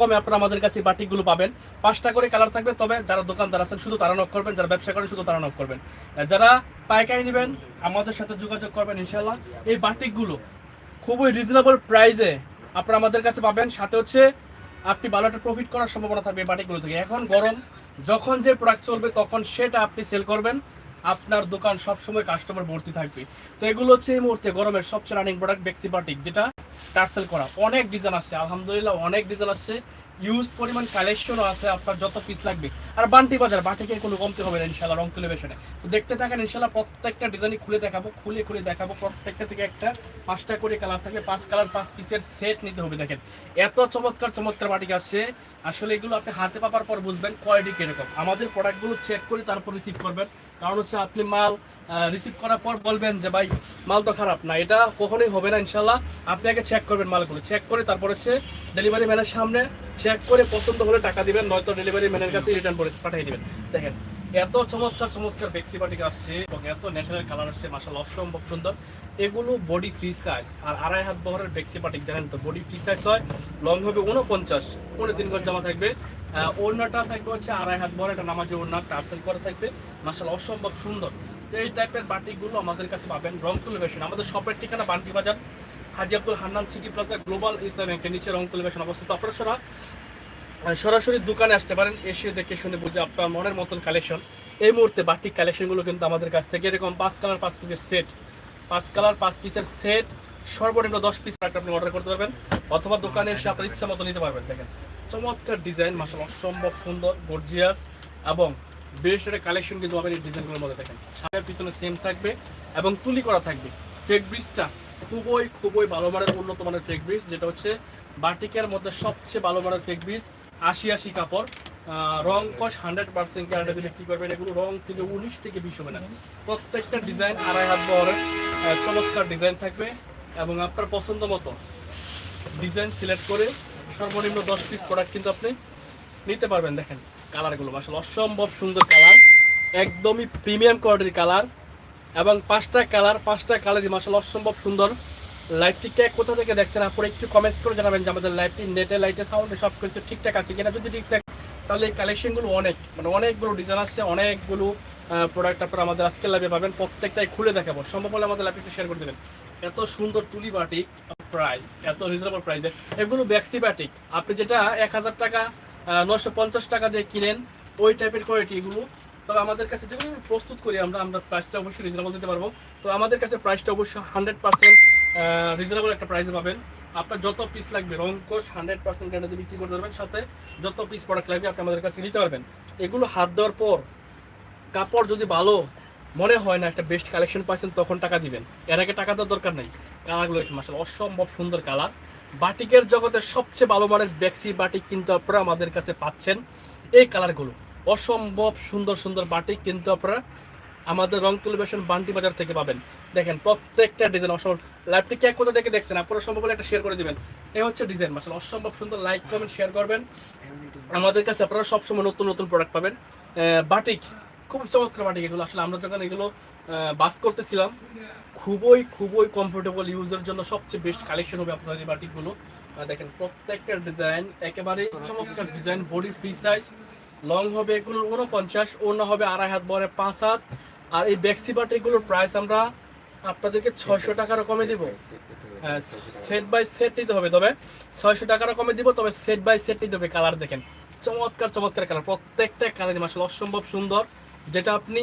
কমে আপনারা আমাদের কাছে বাটিকগুলো পাবেন। পাঁচটা করে কালার থাকবে, তবে যারা দোকানদার আছেন, শুধু তারা নক করবেন, যারা ব্যবসা করেন, শুধু তারা নক করবেন। যারা পাইকারি নেবেন, আমাদের সাথে যোগাযোগ করবেন ইনশাল্লাহ এই বাটিকগুলো খুবই রিজনেবল প্রাইসে আপনারা আমাদের কাছে পাবেন। সাথে হচ্ছে আপনি ভালো একটা প্রফিট করার সম্ভাবনা থাকবে এই বাটিকগুলো থেকে। এখন গরম, যখন যে প্রোডাক্ট চলবে, তখন সেটা আপনি সেল করবেন। আপনার দোকান সবসময় কাস্টমার ভর্তি থাকবে। তো এগুলো হচ্ছে এই মুহূর্তে গরমের সবচেয়ে রানিং প্রোডাক্ট বেক্সি বাটিক যেটা টার্সেল করা। অনেক ডিজাইন আসছে, আলহামদুলিল্লাহ অনেক ডিজাইন আসছে। ইউজ পরিমাণ কালেকশনও আছে আপনার যত পিস লাগবে। আর বান্টি বাজার, বাটিকে কোনো কমতে হবে না ইনশাল্লাহ রং তুলে বেশনে তো দেখতে থাকেন ইনশাল্লাহ প্রত্যেকটা ডিজাইনই খুলে দেখাবো, খুলে খুলে দেখাবো। প্রত্যেকটা থেকে একটা, পাঁচটা করে কালার থাকবে পাঁচ কালার পাঁচ পিসের সেট নিতে হবে, দেখেন। এত চমৎকার চমৎকার বাটিক আসছে। আসলে এগুলো আপনি হাতে পাবার পর বুঝবেন কোয়ালিটি কীরকম। আমাদের প্রোডাক্টগুলো চেক করে তারপর রিসিভ করবেন। কারণ হচ্ছে আপনি মাল রিসিভ করার পর বলবেন যে, ভাই, মাল তো খারাপ না। এটা কখনোই হবে না ইনশাল্লাহ আপনি আগে চেক করবেন মালগুলো। চেক করে তারপর হচ্ছে ডেলিভারি ম্যানের সামনে চেক করে পছন্দ হলে টাকা দিবেন, নয়তো ডেলিভারি ম্যানের কাছে রিটার্ন করে পাঠিয়ে দেবেন। দেখেন, এত চমৎকার চমৎকার বেক্সি বাটিক আসছে এবং এত ন্যাচারাল কালার আসছে মাসাল অসম্ভব সুন্দর। এগুলো বডি ফ্রি সাইজ আর আড়াই হাত বহরের বেক্সি বাটিক জানেন তো বডি ফ্রি সাইজ হয় লং হবে উনপঞ্চাশ পনেরো তিন গজ জামা থাকবে ওড়নাটা থাকবে হচ্ছে আড়াই হাত বহর একটা নামাজি ওড়না টার্সেল করা থাকবে। মাসাল অসম্ভব সুন্দর। তো এই টাইপের বাটিকগুলো আমাদের কাছে পাবেন রং তুলে বেশন আমাদের শপের ঠিকানা Banti Bazar, Haji Abdul Hannan city plaza global Islam ব্যাংকের নিচে রং তুলে বেশন অবস্থিত। আপনারা সরা সরাসরি দোকানে আসতে পারেন, এসে দেখে শুনে বুঝে আপনার মনের মতন কালেকশন এই মুহূর্তে বাটিক কালেকশনগুলো কিন্তু আমাদের কাছ থেকে এরকম পাঁচ কালার পাঁচ পিসের সেট পাঁচ কালার পাঁচ পিসের সেট সর্বনিম্ন দশ পিস আপনি অর্ডার করতে পারবেন, অথবা দোকানে এসে আপনার ইচ্ছা মতো নিতে পারবেন, দেখেন। চমৎকার ডিজাইন মাসাল অসম্ভব সুন্দর গর্জিয়াস এবং বেস্ট একটা কালেকশন কিন্তু পাবেন এই ডিজাইনগুলোর মধ্যে দেখেন। সামনের পিছনে সেম থাকবে এবং তুলি করা থাকবে। ফেক ব্রিজটা খুবই খুবই ভালো মানের উন্নত মানের ফেক ব্রিজ যেটা হচ্ছে বাটিকের মধ্যে সবচেয়ে ভালো মানের ফেক ব্রিজ আশি আশি কাপড়। রং কস হান্ড্রেড পার্সেন্ট গ্যারান্টি দিলে কি করবেন? এগুলো রং থেকে উনিশ থেকে বিশ হবে না। প্রত্যেকটা ডিজাইন আড়াই হাত বহরের চমৎকার ডিজাইন থাকবে। এবং আপনার পছন্দ মতো ডিজাইন সিলেক্ট করে সর্বনিম্ন দশ পিস প্রোডাক্ট কিন্তু আপনি নিতে পারবেন, দেখেন কালারগুলো। আসলে অসম্ভব সুন্দর কালার, একদমই প্রিমিয়াম কোয়ালিটির কালার এবং পাঁচটা কালার, পাঁচটা কালারই মাসাল অসম্ভব সুন্দর। লাইটটি কে কোথা থেকে দেখছেন আপনারা একটু কমেন্টস করে জানাবেন যে আমাদের লাইটটি নেটে লাইটে সাউন্ডে সব কিছু ঠিকঠাক আছে কিনা। যদি ঠিকঠাক, তাহলে এই কালেকশনগুলো অনেক মানে অনেকগুলো ডিজাইন আছে, অনেকগুলো প্রোডাক্ট আপনারা আমাদের আজকে লাইভে পাবেন। প্রত্যেকটাই খুলে দেখাবো। সম্ভব হলে আমাদের লাইভে শেয়ার করে দেবেন। এত সুন্দর তুলি বাটিক প্রাইস এত রিজনেবল প্রাইসে এগুলো ব্যাক্সি বাটিক আপনি যেটা এক হাজার টাকা নশো পঞ্চাশ টাকা দিয়ে কিনেন, ওই টাইপের কোয়ালিটি এগুলো। তবে আমাদের কাছে যেগুলো প্রস্তুত করি, আমরা আমরা প্রাইসটা অবশ্যই রিজনেবল দিতে পারব। তো আমাদের কাছে প্রাইসটা অবশ্যই হান্ড্রেড পার্সেন্ট রিজনেবল একটা প্রাইসে পাবেন। আপনার যত পিস লাগবে, রংকোশ হান্ড্রেড পার্সেন্ট গ্যারান্টি বিক্রি করতে পারবেন সাথে যত পিস প্রোডাক্ট লাগবে, আপনি আমাদের কাছে নিতে পারবেন। এগুলো হাত দেওয়ার পর, কাপড় যদি ভালো মনে হয় না একটা বেস্ট কালেকশন পাইছেন, তখন টাকা দিবেন। এর আগে টাকা দেওয়ার দরকার নেই। কালারগুলো মাসাল অসম্ভব সুন্দর কালার। বাটিকের জগতে সবচেয়ে ভালো মানের বেক্সি বাটিক কিন্তু আপনারা আমাদের কাছে পাচ্ছেন এই কালারগুলো। অসম্ভব সুন্দর সুন্দর বাটিক কিন্তু আপনারা আমাদের রং টেলিভিশন বান্টি বাজার থেকে পাবেন। দেখেন, প্রত্যেকটা ডিজাইন অসম্ভব। লাইভটি কে কোথা থেকে দেখছেন? আপনারা সম্ভব হলে একটা শেয়ার করে দিবেন। এই হচ্ছে ডিজাইন মাসাল অসম্ভব সুন্দর লাইক কমেন্ট শেয়ার করবেন। আমাদের কাছে আপনারা সবসময় নতুন নতুন প্রোডাক্ট পাবেন। বাটিক খুব চমৎকার বাটিক এগুলো। আসলে আমরা যখন এগুলো বাস করতেছিলাম, খুবই খুবই কমফোর্টেবল ইউজের জন্য সবচেয়ে বেস্ট কালেকশন হবে আপনাদের এই দেখেন, প্রত্যেকটা ডিজাইন একেবারে চমৎকার design body free size long হবে এগুলোর উনপঞ্চাশ অন্য হবে আড়াই হাত বরে পাঁচ হাত। আর এই ব্যাক্সি বাটিকগুলোর প্রাইস আমরা আপনাদেরকে ছয়শো টাকারও কমে দিব। সেট বাই সেট নিতে হবে, তবে ছয়শো টাকারও কমে দিব, তবে সেট বাই সেট নিতে হবে কালার দেখেন। চমৎকার চমৎকার কালার প্রত্যেকটা কালারই মাসাল অসম্ভব সুন্দর। যেটা আপনি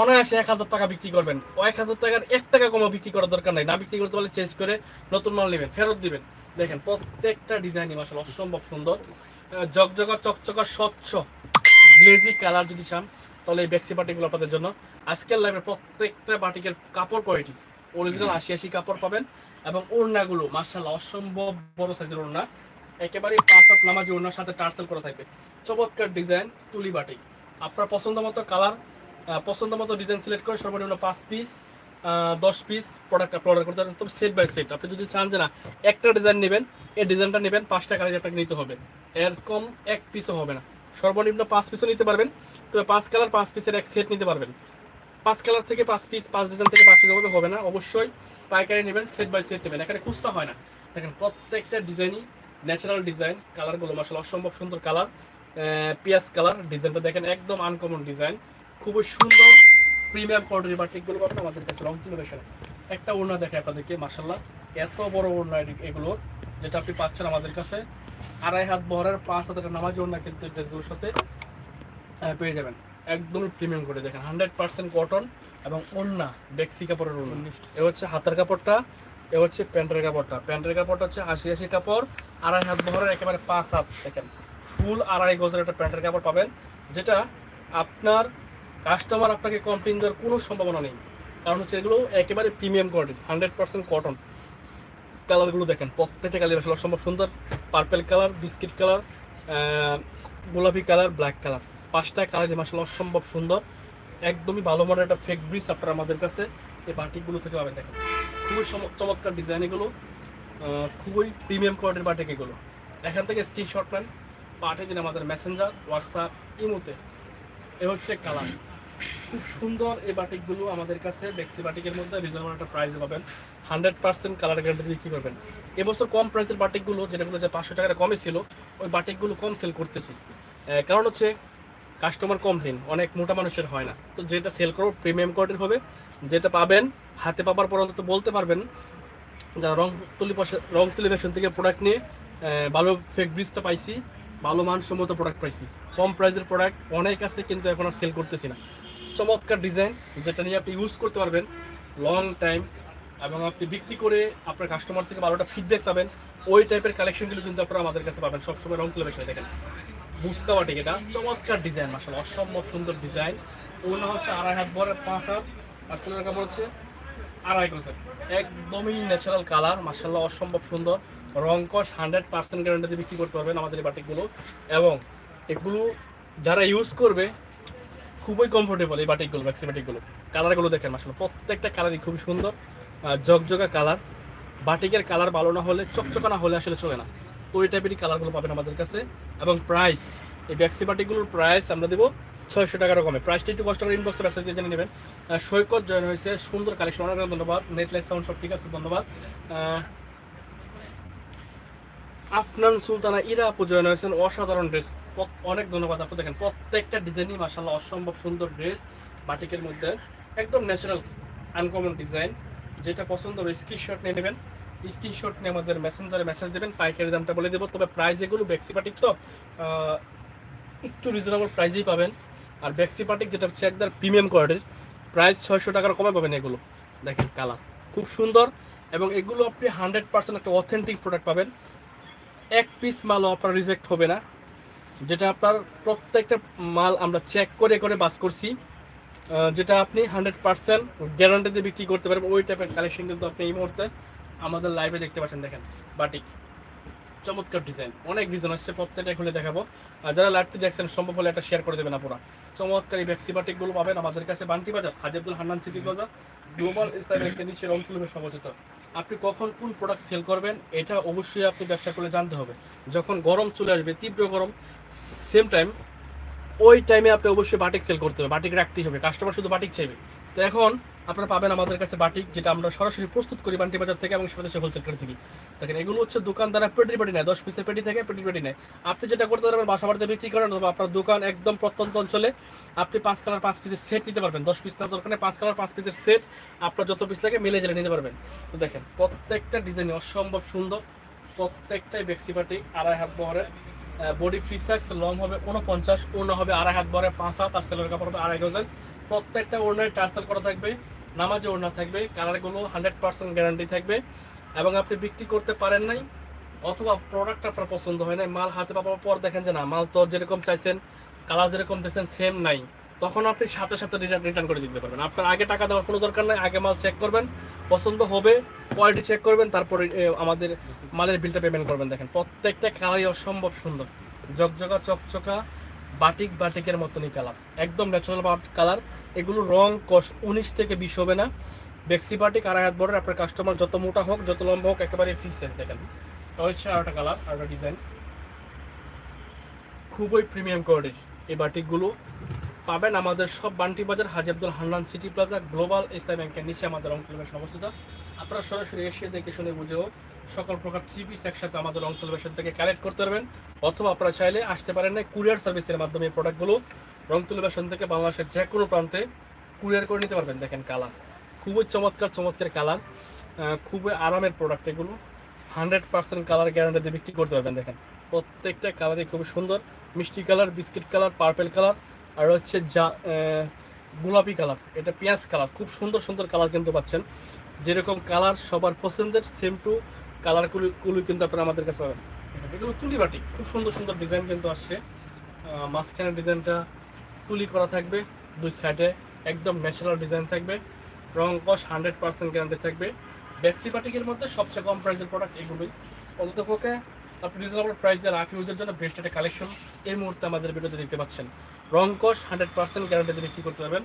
অনায়াসে এক হাজার টাকা বিক্রি করবেন। এক হাজার টাকার এক টাকা কমও বিক্রি করার দরকার নাই। না বিক্রি করতে পারলে চেঞ্জ করে নতুন মাল নেবেন, ফেরত দিবেন। দেখেন, প্রত্যেকটা ডিজাইনই মাসাল অসম্ভব সুন্দর। জকজকা চকচকা, স্বচ্ছ গ্লেজি কালার যদি চান, তাহলে এই ব্যাক্সি বাটিগুলো আপনাদের জন্য। আজকের লাইভে প্রত্যেকটা বাটিকের কাপড় কোয়ালিটি অরিজিনাল আশি আশি কাপড় পাবেন এবং ওড়নাগুলো মার্শাল্লাহ অসম্ভব বড় সাইজের ওড়না। একেবারে পাঁচ হাত নামাজি ওড়নার সাথে টার্সেল করা থাকবে। চমৎকার ডিজাইন তুলি বাটিক। আপনার পছন্দ মতো কালার পছন্দ মতো ডিজাইন সিলেক্ট করে সর্বনিম্ন পাঁচ পিস দশ পিস প্রোডাক্ট আপনি অর্ডার করতে পারেন। তবে সেট বাই সেট আপনি যদি চান যে না, একটা ডিজাইন নেবেন, এই ডিজাইনটা নেবেন, পাঁচটা কালার আপনাকে নিতে হবে। এর কম এক পিসও হবে না। সর্বনিম্ন পাঁচ পিসও নিতে পারবেন। তবে পাঁচ কালার পাঁচ পিসের এক সেট নিতে পারবেন। পাঁচ কালার থেকে পাঁচ পিস পাঁচ ডিজাইন থেকে পাঁচ পিস হবে না। অবশ্যই পাইকারি নেবেন সেট বাই সেট নেবেন। এখানে খুচরা হয় না। দেখেন, প্রত্যেকটা ডিজাইনই ন্যাচারাল ডিজাইন কালারগুলো মাসাল অসম্ভব সুন্দর কালার পিয়াজ কালার ডিজাইনটা দেখেন একদম আনকমন ডিজাইন খুবই সুন্দর প্রিমিয়াম কোয়ালিটির বাটিকগুলো পাবেন আমাদের কাছে রং তুলে একটা ওড়না দেখে আপনাদেরকে মাসাল্লাহ এত বড় ওড়না এগুলো যেটা আপনি পাচ্ছেন আমাদের কাছে। আড়াই হাত বহরের পাঁচ হাতের নামাজি ওড়না কিন্তু এই ড্রেসগুলোর সাথে পেয়ে যাবেন। একদমই প্রিমিয়াম করে দেখেন হান্ড্রেড পার্সেন্ট কটন এবং ওড়না বেক্সি কাপড়ের ওড়না। এ হচ্ছে হাতের কাপড়টা এ হচ্ছে প্যান্টের কাপড়টা। প্যান্টের কাপড়টা হচ্ছে আশি আশি কাপড় আড়াই হাত বহরের একেবারে পাঁচ হাত দেখেন। ফুল আড়াই গজের একটা প্যান্টের কাপড় পাবেন, যেটা আপনার কাস্টমার আপনাকে কমপ্লেন দেওয়ার কোনো সম্ভাবনা নেই। কারণ হচ্ছে এগুলো একেবারে premium quality hundred percent cotton কালারগুলো দেখেন, প্রত্যেকটা কালার আসলে অসম্ভব সুন্দর। পার্পেল কালার বিস্কিট কালার গোলাপি কালার ব্ল্যাক কালার পাঁচটা কালার যে মাসাল অসম্ভব সুন্দর। একদমই ভালো মানের একটা ফেক ব্রিজ আপনারা আমাদের কাছে এই বাটিকগুলো থেকে পাবেন, দেখেন। খুবই চম- চমৎকার ডিজাইন এগুলো খুবই প্রিমিয়াম কোয়ালিটির বাটিক এগুলো। এখান থেকে স্ক্রিনশট নেন পাঠিয়ে দিন আমাদের মেসেঞ্জার হোয়াটসঅ্যাপ ইমোতে। এ হচ্ছে কালার। খুব সুন্দর এই বাটিকগুলো আমাদের কাছে বেক্সি বাটিকের মধ্যে রিজনেবল একটা প্রাইসে পাবেন। হান্ড্রেড পার্সেন্ট কালার গ্যারান্টি বিক্রি করবেন। এবছর কম প্রাইসের বাটিকগুলো যেটাগুলো যে পাঁচশো টাকার কমে ছিল, ওই বাটিকগুলো কম সেল করতেছি। কারণ হচ্ছে কাস্টমার কমপ্লেন অনেক মোটা মানুষের হয় না। তো যেটা সেল করো প্রিমিয়াম কোয়ালিটির হবে। যেটা পাবেন, হাতে পাবার পর অন্তত বলতে পারবেন, যারা রং তুলি পাশে রং তুলি থেকে প্রোডাক্ট নিয়ে ভালো ফেক ব্রিজটা পাইছি ভালো মানসম্মত প্রোডাক্ট পাইছি। কম প্রাইসের প্রোডাক্ট অনেক আছে কিন্তু এখন আর সেল করতেছি না। চমৎকার ডিজাইন যেটা নিয়ে আপনি ইউজ করতে পারবেন লং টাইম এবং আপনি বিক্রি করে আপনার কাস্টমার থেকে ভালোটা ফিডব্যাক পাবেন। ওই টাইপের কালেকশনগুলো কিন্তু আপনারা আমাদের কাছে পাবেন। সবসময় রং তুলে বেশি দেখেন। বুস্কা বাটিক এটা। চমৎকার ডিজাইন মাসাল অসম্ভব সুন্দর ডিজাইন ওগুলো হচ্ছে আড়াই হাত বড়, পাঁচ হাত। আর সেলের কাপড় হচ্ছে আড়াই কোসে একদমই ন্যাচারাল কালার মাসাল্লাহ অসম্ভব সুন্দর। রং কস হান্ড্রেড পার্সেন্ট গ্যারান্টি বিক্রি করতে পারবেন আমাদের এই বাটিকগুলো। এবং এগুলো যারা ইউজ করবে, খুবই কমফোর্টেবল এই বাটিকগুলো ব্যাক্সি বাটিকগুলো। কালারগুলো দেখেন মাসাল্লাহ প্রত্যেকটা কালারই খুবই সুন্দর জকজকা কালার। বাটিকের কালার ভালো না হলে, চকচকা না হলে আসলে চলে না। তো ওই টাইপেরই কালারগুলো পাবেন আমাদের কাছে। এবং প্রাইস এই ব্যাক্সি বাটিকগুলোর প্রাইস আমরা দেবো ছয়শো টাকার কমে। প্রাইসটা একটু কষ্ট করে ইনবক্সে মেসেজ দিয়ে জেনে নেবেন। সৈকত জয়েন হয়েছে, সুন্দর কালেকশন অনেক ধন্যবাদ। নেটলাইট সাউন্ড সব ঠিক আছে, ধন্যবাদ। আফনান সুলতানা ইরা জয়েন হয়েছেন অসাধারণ ড্রেস। অনেক ধন্যবাদ আপু, দেখেন প্রত্যেকটা ডিজাইনই মাসাল্লাহ অসম্ভব সুন্দর ড্রেস, বাটিকের মধ্যে একদম ন্যাচারাল আনকমন ডিজাইন যেটা পছন্দ হবে স্ক্রিনশট নিয়ে নেবেন। স্ক্রিনশট নিয়ে আমাদের মেসেঞ্জারে মেসেজ দেবেন, পাইকারি দামটা বলে দেবো। তবে প্রাইস এগুলো বেক্সি পাটিক তো একটু রিজনেবল প্রাইসেই পাবেন। আর বেক্সি পাটিক যেটা হচ্ছে একদম প্রিমিয়াম কোয়ালিটির প্রাইস ছয়শো টাকার কমে পাবেন এগুলো। দেখেন কালার খুব সুন্দর। এবং এগুলো আপনি হান্ড্রেড পার্সেন্ট একটা অথেন্টিক প্রোডাক্ট পাবেন। এক পিস মালও আপনার রিজেক্ট হবে না। যেটা আপনার প্রত্যেকটা মাল আমরা চেক করে করে বাস করছি। যেটা আপনি হান্ড্রেড পার্সেন্ট গ্যারান্টিতে বিক্রি করতে পারবেন। ওই টাইপের কালেকশন কিন্তু আপনি এই মুহূর্তে আমাদের লাইভে দেখতে পাচ্ছেন দেখেন বাটিক চমৎকার ডিজাইন অনেক ডিজাইন আসছে প্রত্যেকটা খুলে দেখাবো। আর যারা লাইভটি দেখছেন সম্ভব হলে একটা শেয়ার করে দেবেন আপনারা চমৎকার এই ব্যাক্সি বাটিকগুলো পাবেন আমাদের কাছে বান্টি বাজার হাজিবুল হান্নান সিটি বাজার গ্লোবাল ইসলামিক নিচে রংপুরের অবস্থিত আপনি কখন কোন প্রোডাক্ট সেল করবেন, এটা অবশ্যই আপনি ব্যবসা করে জানতে হবে। যখন গরম চলে আসবে, তীব্র গরম সেম টাইম ওই টাইমে আপনি অবশ্যই বাটিক সেল করতে হবে। বাটিক রাখতেই হবে। কাস্টমার শুধু বাটিক চাইবে। তো এখন আপনারা পাবেন আমাদের কাছে বাটিক যেটা আমরা সরাসরি প্রস্তুত করি বান্টি বাজার থেকে এবং সাথে হোলসেল করে থাকি। দেখেন, এগুলো হচ্ছে দোকান দ্বারা পেটি পেটি নেয়, দশ পিসের পেটি থেকে পেটি পেটি নেয়। আপনি যেটা করতে পারবেন, বাসা বাড়িতে বিক্রি করেন অথবা আপনার দোকান একদম প্রত্যন্ত অঞ্চলে, আপনি পাঁচ কালার পাঁচ পিসের সেট নিতে পারবেন। দশ পিস না দরকার পাঁচ কালার পাঁচ পিসের সেট আপনার যত পিস লাগে মিলে জেলে নিতে পারবেন। তো দেখেন, প্রত্যেকটা ডিজাইন অসম্ভব সুন্দর, প্রত্যেকটাই বেক্সি বাটিক আড়াই হাত বহরের বডি ফ্রি সাইজ লং হবে উনপঞ্চাশ ওড়না হবে আড়াই হাত বহরে, পাঁচ হাত, আর সেলের কাপড় হবে আড়াই গজের প্রত্যেকটা ওড়নায় টার্সেল করা থাকবে, নামাজে ওড়না থাকবে, কালারগুলো হান্ড্রেড পার্সেন্ট গ্যারান্টি থাকবে এবং আপনি বিক্রি করতে পারেন নাই অথবা প্রোডাক্ট আপনার পছন্দ হয় নাই, মাল হাতে পাওয়ার পর দেখেন যে না, মাল তো যেরকম চাইছেন কালার যেরকম দিয়েছেন সেম নাই। তখন আপনি সাথে সাথে রিটার্ন করে দিতে পারবেন। আপনার আগে টাকা দেওয়ার কোনো দরকার নাই, আগে মাল চেক করবেন, পছন্দ হবে কোয়ালিটি চেক করবেন, তারপরে আমাদের মালের বিলটা পেমেন্ট করবেন। দেখেন, প্রত্যেকটা কালারই অসম্ভব সুন্দর জকজকা চকচকা বাটিক বাটিকের মতনই কালার। একদম ন্যাচারাল কালার। এগুলো রং, কষ উনিশ থেকে বিশ হবে না। বেক্সি বাটিক, আড়াই হাত বড় আপনার কাস্টমার যত মোটা হোক, যত লম্বা হোক, একেবারে ফিক্সড দেখেন। হচ্ছে আর একটা কালার, আর একটা ডিজাইন খুবই প্রিমিয়াম কোয়ালিটির এই বাটিকগুলো পাবেন আমাদের সব Banti Bazar, Haji Abdul Hannan city plaza, global Islam ব্যাংকের নিচে আমাদের রংপুর অবস্থিত। আপনারা সরাসরি এসে দেখে শুনে বুঝেও সকল প্রকার থ্রি পিস একসাথে আমাদের অঞ্চল বেশন থেকে কালেক্ট করতে পারবেন। অথবা আপনারা চাইলে আসতে পারেন না কুরিয়ার সার্ভিসের মাধ্যমে এই প্রোডাক্টগুলো রংতুল বেশন থেকে বাংলাদেশের যে কোনো প্রান্তে কুরিয়ার করে নিতে পারবেন। দেখেন কালার খুবই চমৎকার চমৎকার কালার খুবই আরামের প্রোডাক্ট এগুলো। হান্ড্রেড পার্সেন্ট কালার গ্যারান্টি দিয়ে বিক্রি করতে পারবেন। দেখেন, প্রত্যেকটা কালারই খুবই সুন্দর। মিষ্টি colour biscuit colour purple colour আর হচ্ছে যা গোলাপি কালার, এটা পেঁয়াজ কালার, খুব সুন্দর সুন্দর কালার কিন্তু পাচ্ছেন। যেরকম কালার সবার পছন্দের সেম টু কালারগুলো গুলো কিন্তু আপনারা আমাদের কাছে পাবেন। তুলি বাটি, খুব সুন্দর সুন্দর ডিজাইন কিন্তু আসছে। মাঝখানের ডিজাইনটা তুলি করা থাকবে, দুই সাইডে একদম ন্যাচারাল ডিজাইন থাকবে। রং কস হান্ড্রেড পার্সেন্ট গ্যারান্টি থাকবে। ব্যাক্সি বাটিকের মধ্যে সবচেয়ে কম প্রাইসের প্রোডাক্ট এগুলোই। অন্তত পক্ষে আপনি রিজনেবল প্রাইসে রাফি ইউজের জন্য বেস্ট একটা কালেকশন এই মুহূর্তে আমাদের ভিডিওতে দেখতে পাচ্ছেন। রং কস হান্ড্রেড পার্সেন্ট গ্যারান্টিতে বিক্রি করতে পারবেন।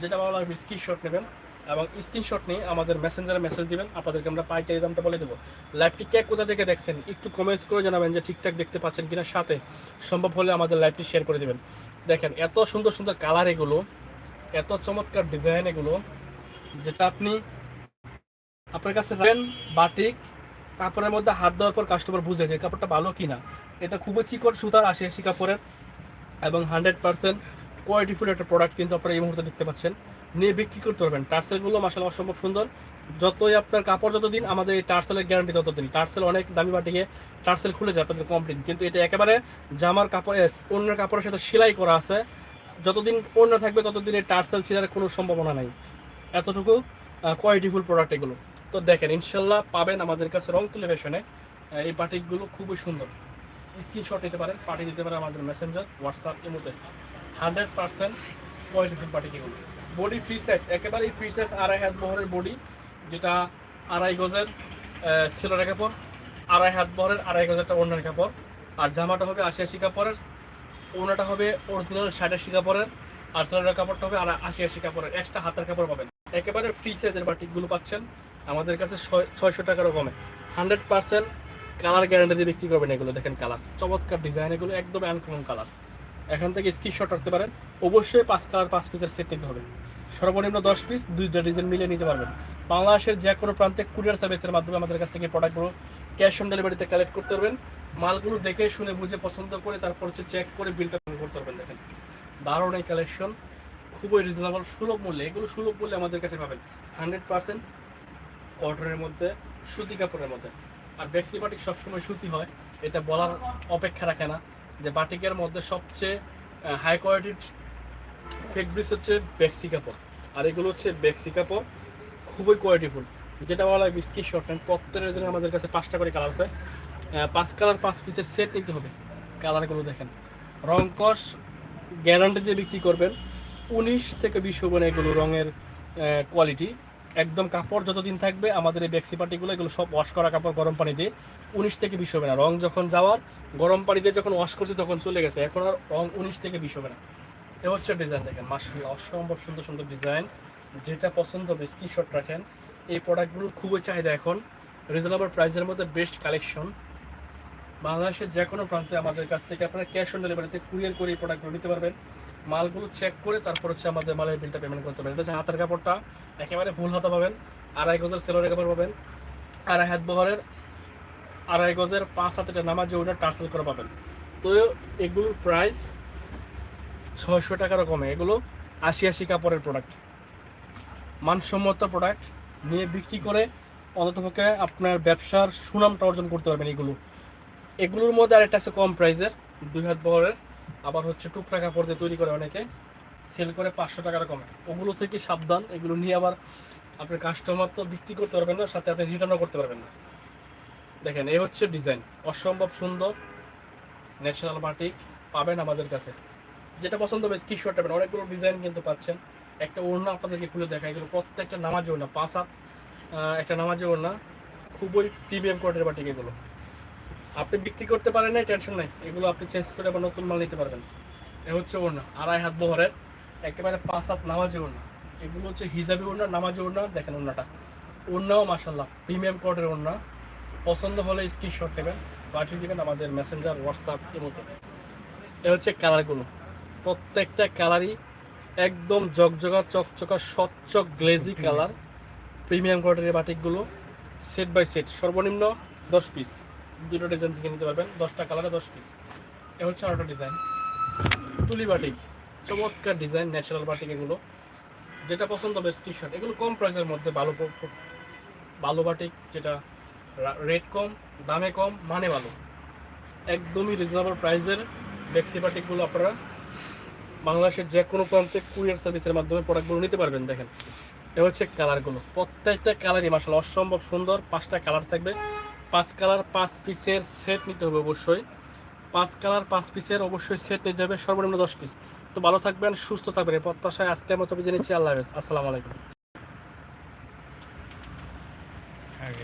যেটা ভালো লাগবে স্ক্রিনশট নেবেন এবং স্ক্রিনশট নিয়ে আমাদের মেসেঞ্জারে মেসেজ দিবেন। আপনাদেরকে আমরা পাইকারি দামটা বলে দেবো। লাইভটি কে কোথা থেকে দেখছেন? একটু কমেন্টস করে জানাবেন যে ঠিকঠাক দেখতে পাচ্ছেন কিনা। সাথে সম্ভব হলে আমাদের লাইভটি শেয়ার করে দেবেন। দেখেন, এত সুন্দর সুন্দর কালার এগুলো, এত চমৎকার ডিজাইন এগুলো, যেটা আপনি আপনার কাছে রাখবেন বাটিক, কাপড়ের মধ্যে হাত দেওয়ার পর কাস্টমার বুঝে যে কাপড়টা ভালো কিনা। এটা খুবই চিকন সুতার আসে এসি কাপড়ের। এবং হান্ড্রেড পার্সেন্ট কোয়ালিটিফুল একটা প্রোডাক্ট কিন্তু আপনারা এই মুহূর্তে দেখতে পাচ্ছেন। নিয়ে বিক্রি করতে পারবেন। টার্সেলগুলো মাসাল অসম্ভব সুন্দর। যতই আপনার কাপড় যতদিন, আমাদের এই টার্সেলের গ্যারান্টি ততদিন। টার্সেল অনেক দামি বাটিকে টার্সেল খুলে যায় আপনাদের কমপ্লিট কিন্তু এটা একেবারে জামার কাপড় অন্যের কাপড়ের সাথে সেলাই করা আছে। যতদিন অন্য থাকবে, ততদিন এই টার্সেল ছিলার কোনো সম্ভাবনা নাই। এতটুকু কোয়ালিটিফুল প্রোডাক্ট এগুলো। তো দেখেন ইনশাল্লাহ পাবেন আমাদের কাছে রং তুলে ফ্যাশনে এই বাটিকগুলো খুবই সুন্দর। স্ক্রিনশট নিতে পারেন, পাঠিয়ে দিতে পারেন আমাদের মেসেঞ্জার হোয়াটসঅ্যাপ এমতে হান্ড্রেড পার্সেন্ট কোয়ালিটিফুল বাটিক এগুলো বডি ফ্রি সাইজ একেবারেই ফ্রি সাইজ আড়াই হাত বহরের বডি যেটা আড়াই গজের সেলোরের কাপড় আড়াই হাত বহরের আড়াই গজেরটা অন্যের কাপড় আর জামাটা হবে আশি আশি কাপড়ের, ওনাটা হবে অরিজিনাল ষাট আশি কাপড়ের, আর সেলোরের কাপড়টা হবে আর আশি আশি কাপড়ের এক্সট্রা হাতের কাপড় পাবেন। একেবারে ফ্রি সাইজের বাটিকগুলো পাচ্ছেন আমাদের কাছে ছয়- ছয়শো টাকারও কমে। হান্ড্রেড পার্সেন্ট কালার গ্যারান্টি দিয়ে বিক্রি করবেন এগুলো। দেখেন কালার চমৎকার ডিজাইন এগুলো, একদম আনকমন কালার এখান থেকে স্ক্রিনশট রাখতে পারেন। অবশ্যই পাঁচ কালার পাঁচ পিসের সেট নিতে হবে। সর্বনিম্ন দশ পিস দুইটা ডিজাইন মিলিয়ে নিতে পারবেন। বাংলাদেশের যে কোনো প্রান্তে কুরিয়ার সার্ভিসের মাধ্যমে আমাদের কাছ থেকে প্রোডাক্টগুলো ক্যাশ অন ডেলিভারিতে কালেক্ট করতে পারবেন। মালগুলো দেখে শুনে বুঝে পছন্দ করে তারপর হচ্ছে চেক করে বিলটা করতে পারবেন, দেখেন। দারুণ এই কালেকশন খুবই রিজনেবল সুলভ মূল্যে। এগুলো সুলভ মূল্যে আমাদের কাছে পাবেন। হান্ড্রেড পার্সেন্ট কটনের মধ্যে, সুতি কাপড়ের মধ্যে। আর বেক্সি বাটিক সবসময় সুতি হয়, এটা বলার অপেক্ষা রাখে না। যে বাটিকের মধ্যে সবচেয়ে হাই কোয়ালিটির ফেব্রিক্স হচ্ছে বেক্সি কাপড়। আর এগুলো হচ্ছে বেক্সি কাপড়, খুবই কোয়ালিটিফুল যেটা বলা হয় বিস্কি শর্ট প্যান্ট প্রত্যেকের জন্য আমাদের কাছে পাঁচটা করে কালার আছে। পাঁচ কালার পাঁচ পিসের সেট নিতে হবে। কালারগুলো দেখেন। রং কস গ্যারান্টি দিয়ে বিক্রি করবেন। উনিশ থেকে বিশ হবে এগুলো রঙের কোয়ালিটি একদম কাপড় যতদিন থাকবে, আমাদের এই বেক্সি পার্টিগুলো এগুলো সব ওয়াশ করা কাপড় গরম পানি দিয়ে উনিশ থেকে বিশ হবে না। রং যখন যাওয়ার, গরম পানি দিয়ে যখন ওয়াশ করছে তখন চলে গেছে। এখন আর রং উনিশ থেকে বিশ হবে না। এ হচ্ছে ডিজাইন দেখেন মাসাল্লাহ অসম্ভব সুন্দর সুন্দর ডিজাইন যেটা পছন্দ হবে স্ক্রিনশট রাখেন। এই প্রোডাক্টগুলোর খুবই চাহিদা এখন। রিজনেবল প্রাইসের মধ্যে বেস্ট কালেকশন বাংলাদেশের যে কোনো প্রান্তে আমাদের কাছ থেকে আপনারা ক্যাশ অন ডেলিভারিতে কুরিয়ার করে এই প্রোডাক্টগুলো নিতে পারবেন। মালগুলো চেক করে তারপর হচ্ছে আমাদের মালের বিলটা পেমেন্ট করতে পারবেন। এটা হচ্ছে হাতের কাপড়টা, একেবারে ফুল হাতা পাবেন। আড়াই গজের সেলোরের কাপড় পাবেন। আড়াই হাত বহরের, আড়াই গজের পাঁচ হাতেটা নামা যে ওটা টার্সেল করে পাবেন। তো এগুলোর প্রাইস ছয়শো টাকারও কমে এগুলো আশি আশি কাপড়ের প্রোডাক্ট মানসম্মত প্রোডাক্ট নিয়ে বিক্রি করে অন্ততপক্ষে আপনার ব্যবসার সুনামটা অর্জন করতে পারবেন এগুলো। এগুলোর মধ্যে আরেকটা আছে কম প্রাইসের দুই হাত বহরের আবার হচ্ছে টুকরা কাপড় দিয়ে তৈরি করে অনেকে। সেল করে পাঁচশো টাকার কমে। ওগুলো থেকে সাবধান, এগুলো নিয়ে আবার আপনার কাস্টমার তো বিক্রি করতে পারবেন না, সাথে আপনি রিটার্নও করতে পারবেন না। দেখেন, এই হচ্ছে ডিজাইন অসম্ভব সুন্দর ন্যাচারাল বাটিক পাবেন আমাদের কাছে। যেটা পছন্দ হবে কি শর্ট পাবেন। অনেকগুলো ডিজাইন কিন্তু পাচ্ছেন। একটা ওড়না আপনাদেরকে খুলে দেখা এগুলো প্রত্যেকটা নামাজি ওড়না। পাঁচ হাত একটা নামাজি ওড়না। খুবই প্রিমিয়াম কোয়ালিটির বাটিক এগুলো। আপনি বিক্রি করতে পারেন না টেনশন নাই। এগুলো আপনি চেঞ্জ করে আবার নতুন মাল নিতে পারবেন। এ হচ্ছে ওড়না আড়াই হাত বহরের একেবারে পাঁচ হাত নামাজি ওড়না। এগুলো হচ্ছে হিজাবি ওড়না নামাজি ওড়না দেখেন ওড়নাটা। ওড়নাও মাসাল্লাহ প্রিমিয়াম কোয়ালিটির ওড়না। পছন্দ হলে স্ক্রিনশট নেবেন পাঠিয়ে দেবেন আমাদের মেসেঞ্জার হোয়াটসঅ্যাপ এর মতো এ হচ্ছে কালারগুলো প্রত্যেকটা কালারই একদম জকজকা চকচকা স্বচ্ছ গ্লেজি কালার প্রিমিয়াম কোয়ালিটির বাটিকগুলো সেট বাই সেট সর্বনিম্ন দশ পিস দুটো ডিজাইন থেকে নিতে পারবেন। দশটা কালারে দশ পিস এ হচ্ছে আরেকটা ডিজাইন তুলি বাটিক চমৎকার ডিজাইন ন্যাচারাল বাটিক এগুলো। যেটা পছন্দ হবে স্ক্রিনশট এগুলো কম প্রাইসের মধ্যে ভালো ভালো বাটিক যেটা রেট কম, দামে কম মানে ভালো। একদমই রিজনেবল প্রাইসের বেক্সি বাটিকগুলো আপনারা বাংলাদেশের যে কোনো প্রান্তে কুরিয়ার সার্ভিসের মাধ্যমে প্রোডাক্টগুলো নিতে পারবেন, দেখেন। এ হচ্ছে কালারগুলো প্রত্যেকটা কালারই মাসাল অসম্ভব সুন্দর। পাঁচটা কালার থাকবে। পাঁচ কালার, পাঁচ পিসের সেট নিতে হবে অবশ্যই। পাঁচ কালার, পাঁচ পিসের অবশ্যই সেট নিতে হবে, সর্বনিম্ন দশ পিস তো ভালো থাকবেন, সুস্থ থাকবেন। প্রত্যাশায় আজকের আমার তবে জেনেছি আল্লাহ হাফেজ। আসসালামু আলাইকুম।